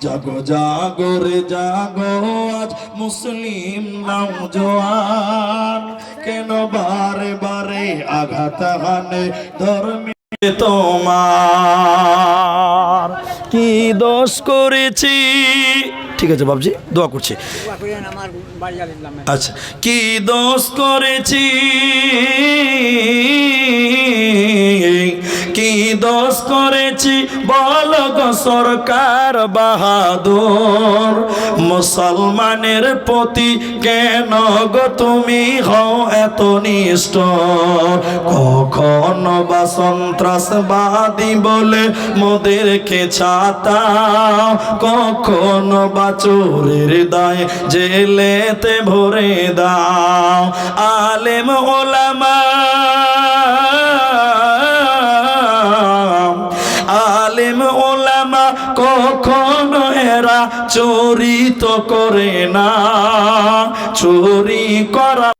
জাগো জাগো রে জাগো আজ মুসলিম নওজোয়ান কেন বারে বারে আঘাত হানে ধর্মে তোমার? কি দোষ করেছি? ঠিক আছে বাবজি দোয়া করছি। আচ্ছা কি দোষ করেছি? কি দোষ করেছি? বল গো সরকার বাহাদুর, মুসলমানের প্রতি কেন গো তুমি হও এত নিষ্ঠ কখনো বা সন্ত্রাসবাদী বলে মোদেরকে ছাতাও কখনো বা চোরের দায় জেলেতে ভরে দাও। আলেম ওলামা আলেম ওলামা কখনো এরা চরিত করে না। চুরি করা